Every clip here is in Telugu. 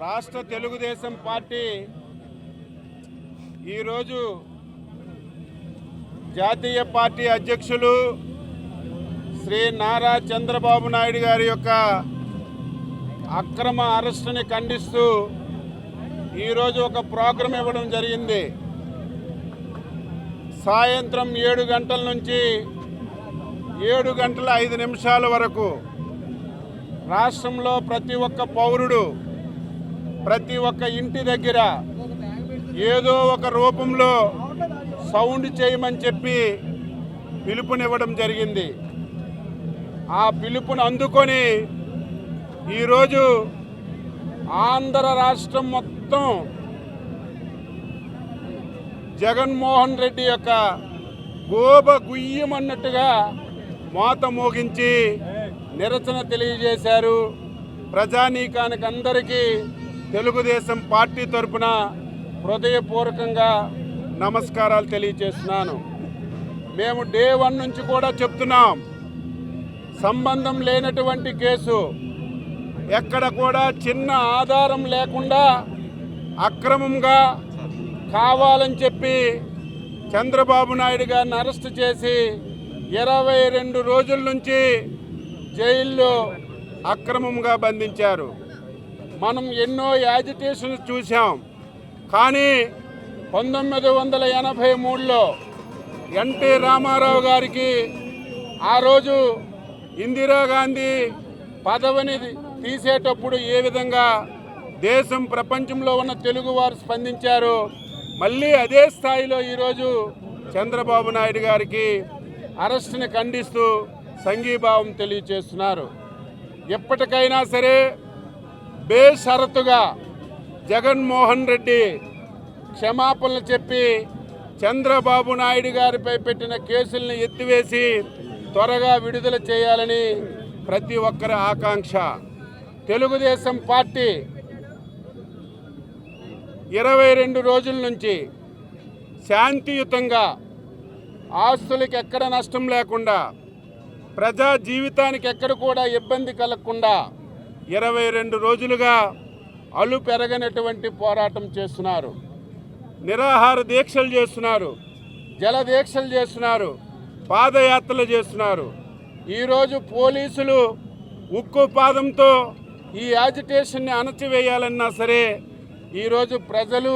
రాష్ట్ర తెలుగుదేశం పార్టీ ఈరోజు జాతీయ పార్టీ అధ్యక్షులు శ్రీ నారా చంద్రబాబు నాయుడు గారి యొక్క అక్రమ అరెస్టుని ఖండిస్తూ ఈరోజు ఒక ప్రోగ్రాం ఇవ్వడం జరిగింది. సాయంత్రం ఏడు గంటల నుంచి ఏడు గంటల ఐదు నిమిషాల వరకు రాష్ట్రంలో ప్రతి ఒక్క పౌరుడు ప్రతి ఒక్క ఇంటి దగ్గర ఏదో ఒక రూపంలో సౌండ్ చేయమని చెప్పి పిలుపునివ్వడం జరిగింది. ఆ పిలుపును అందుకొని ఈరోజు ఆంధ్ర రాష్ట్రం మొత్తం జగన్మోహన్ రెడ్డి యొక్క గోబ గుయ్యమన్నట్టుగా మోత మోగించి నిరసన తెలియజేశారు. ప్రజానీకానికి అందరికీ తెలుగుదేశం పార్టీ తరపున హృదయపూర్వకంగా నమస్కారాలు తెలియజేస్తున్నాను. మేము డే వన్ నుంచి కూడా చెప్తున్నాం. సంబంధం లేనటువంటి కేసు. ఎక్కడ కూడా చిన్న ఆధారం లేకుండా అక్రమంగా కావాలని చెప్పి చంద్రబాబు నాయుడు గారిని అరెస్ట్ చేసి ఇరవై రెండు రోజుల నుంచి జైల్లో అక్రమంగా బంధించారు. మనం ఎన్నో యాజిటేషన్స్ చూసాం కానీ పంతొమ్మిది వందల ఎనభై మూడులో ఎన్టీ రామారావు గారికి ఆ రోజు ఇందిరాగాంధీ పదవిని తీసేటప్పుడు ఏ విధంగా దేశం ప్రపంచంలో ఉన్న తెలుగువారు స్పందించారు మళ్ళీ అదే స్థాయిలో ఈరోజు చంద్రబాబు నాయుడు గారికి అరెస్ట్ని ఖండిస్తూ సంఘీభావం తెలియచేస్తున్నారు. ఎప్పటికైనా సరే బేషరతుగా జగన్మోహన్ రెడ్డి క్షమాపణలు చెప్పి చంద్రబాబు నాయుడు గారిపై పెట్టిన కేసుల్ని ఎత్తివేసి త్వరగా విడుదల చేయాలని ప్రతి ఒక్కరి ఆకాంక్ష. తెలుగుదేశం పార్టీ ఇరవై రెండు రోజుల నుంచి శాంతియుతంగా ఆస్తులకు ఎక్కడ నష్టం లేకుండా ప్రజా జీవితానికి ఎక్కడ కూడా ఇబ్బంది కలగకుండా ఇరవై రెండు రోజులుగా అలు పెరగనటువంటి పోరాటం చేస్తున్నారు. నిరాహార దీక్షలు చేస్తున్నారు. జల దీక్షలు చేస్తున్నారు. పాదయాత్రలు చేస్తున్నారు. ఈరోజు పోలీసులు ఉక్కు పాదంతో ఈ యాజిటేషన్ని అణచివేయాలన్నా సరే ఈరోజు ప్రజలు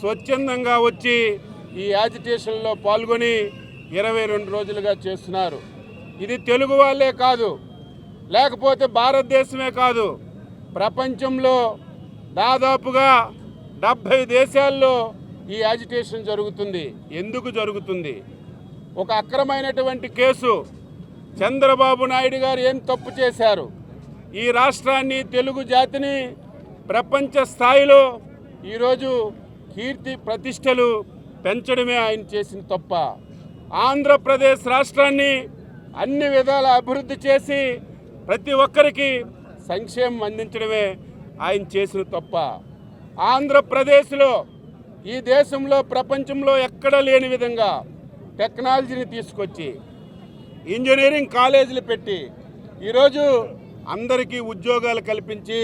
స్వచ్ఛందంగా వచ్చి ఈ యాజిటేషన్లో పాల్గొని ఇరవై రెండు రోజులుగా చేస్తున్నారు. ఇది తెలుగు వాళ్ళే కాదు లేకపోతే భారతదేశమే కాదు. ప్రపంచంలో దాదాపుగా డెబ్భై దేశాల్లో ఈ యాజిటేషన్ జరుగుతుంది. ఎందుకు జరుగుతుంది? ఒక అక్రమైనటువంటి కేసు. చంద్రబాబు నాయుడు గారు ఏం తప్పు చేశారు? ఈ రాష్ట్రాన్ని తెలుగు జాతిని ప్రపంచ స్థాయిలో ఈరోజు కీర్తి ప్రతిష్టలు పెంచడమే ఆయన చేసిన తప్ప. ఆంధ్రప్రదేశ్ రాష్ట్రాన్ని అన్ని విధాల అభివృద్ధి చేసి ప్రతి ఒక్కరికి సంక్షేమం అందించడమే ఆయన చేసిన తప్ప. ఆంధ్రప్రదేశ్లో ఈ దేశంలో ప్రపంచంలో ఎక్కడ లేని విధంగా టెక్నాలజీని తీసుకొచ్చి ఇంజనీరింగ్ కాలేజీలు పెట్టి ఈరోజు అందరికీ ఉద్యోగాలు కల్పించి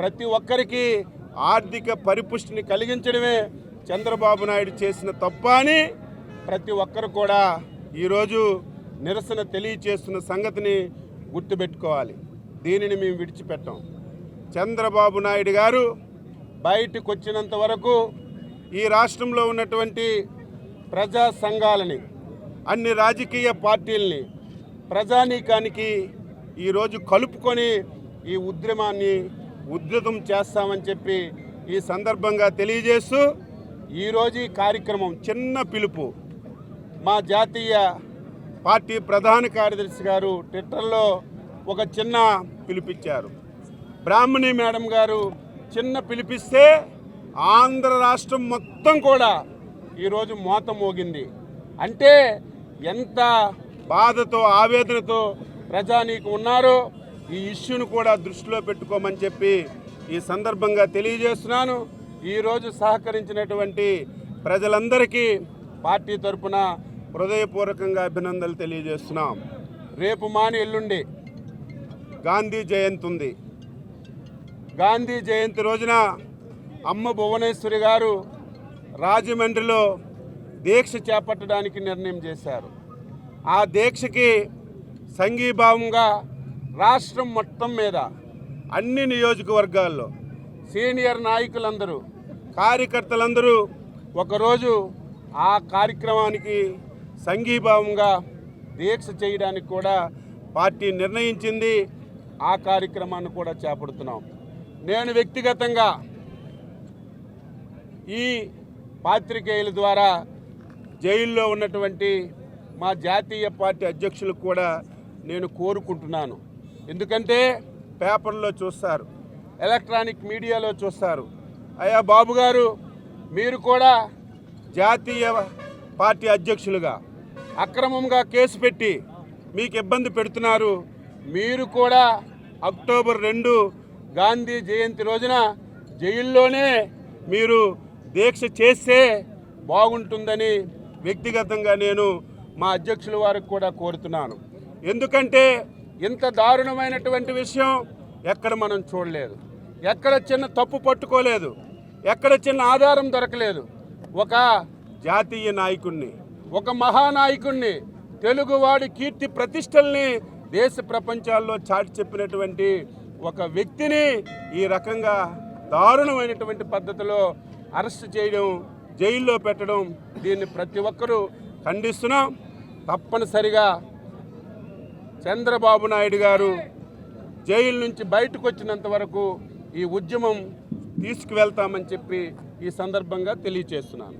ప్రతి ఒక్కరికి ఆర్థిక పరిపుష్టిని కలిగించడమే చంద్రబాబు నాయుడు చేసిన తప్ప అని ప్రతి ఒక్కరు కూడా ఈరోజు నిరసన తెలియచేస్తున్న సంగతిని గుర్తుపెట్టుకోవాలి. దీనిని మేము విడిచిపెట్టాం. చంద్రబాబు నాయుడు గారు బయటకు వచ్చినంత వరకు ఈ రాష్ట్రంలో ఉన్నటువంటి ప్రజా సంఘాలని అన్ని రాజకీయ పార్టీల్ని ప్రజానీకానికి ఈరోజు కలుపుకొని ఈ ఉద్యమాన్ని ఉధృతం చేస్తామని చెప్పి ఈ సందర్భంగా తెలియజేస్తూ ఈరోజు ఈ కార్యక్రమం చిన్న పిలుపు. మా జాతీయ పార్టీ ప్రధాన కార్యదర్శి గారు ట్విట్టర్లో ఒక చిన్న పిలిపిచ్చారు. బ్రాహ్మణి మేడం గారు చిన్న పిలిపిస్తే ఆంధ్ర రాష్ట్రం మొత్తం కూడా ఈరోజు మోత మోగింది. అంటే ఎంత బాధతో ఆవేదనతో ప్రజానీకు ఉన్నారో ఈ ఇష్యూను కూడా దృష్టిలో పెట్టుకోమని చెప్పి ఈ సందర్భంగా తెలియజేస్తున్నాను. ఈరోజు సహకరించినటువంటి ప్రజలందరికీ పార్టీ తరపున హృదయపూర్వకంగా అభినందనలు తెలియజేస్తున్నాం. రేపు మాని ఎల్లుండి గాంధీ జయంతి ఉంది. గాంధీ జయంతి రోజున అమ్మ భువనేశ్వరి గారు రాజమండ్రిలో దీక్ష చేపట్టడానికి నిర్ణయం చేశారు. ఆ దీక్షకి సంఘీభావంగా రాష్ట్రం మొత్తం మీద అన్ని నియోజకవర్గాల్లో సీనియర్ నాయకులందరూ కార్యకర్తలందరూ ఒకరోజు ఆ కార్యక్రమానికి సంఘీభావంగా దీక్ష చేయడానికి కూడా పార్టీ నిర్ణయించింది. ఆ కార్యక్రమాన్ని కూడా చేపడుతున్నాం. నేను వ్యక్తిగతంగా ఈ పాత్రికేయుల ద్వారా జైల్లో ఉన్నటువంటి మా జాతీయ పార్టీ అధ్యక్షులకు కూడా నేను కోరుకుంటున్నాను. ఎందుకంటే పేపర్లో చూస్తారు ఎలక్ట్రానిక్ మీడియాలో చూస్తారు. అయ్యా బాబు గారు మీరు కూడా జాతీయ పార్టీ అధ్యక్షులుగా అక్రమంగా కేసు పెట్టి మీకు ఇబ్బంది పెడుతున్నారు. మీరు కూడా అక్టోబర్ రెండు గాంధీ జయంతి రోజున జైల్లోనే మీరు దీక్ష చేస్తే బాగుంటుందని వ్యక్తిగతంగా నేను మా అధ్యక్షుల వారికి కూడా కోరుతున్నాను. ఎందుకంటే ఇంత దారుణమైనటువంటి విషయం ఎక్కడ మనం చూడలేదు. ఎక్కడ చిన్న తప్పు పట్టుకోలేదు. ఎక్కడ చిన్న ఆధారం దొరకలేదు. ఒక జాతీయ నాయకుణ్ణి ఒక మహానాయకుణ్ణి తెలుగువాడి కీర్తి ప్రతిష్టల్ని దేశ ప్రపంచాల్లో చాటి చెప్పినటువంటి ఒక వ్యక్తిని ఈ రకంగా దారుణమైనటువంటి పద్ధతిలో అరెస్ట్ చేయడం జైల్లో పెట్టడం దీన్ని ప్రతి ఒక్కరూ ఖండిస్తున్నాం. తప్పనిసరిగా చంద్రబాబు నాయుడు గారు జైలు నుంచి బయటకు వచ్చినంత వరకు ఈ ఉద్యమం తీసుకువెళ్తామని చెప్పి ఈ సందర్భంగా తెలియచేస్తున్నాను.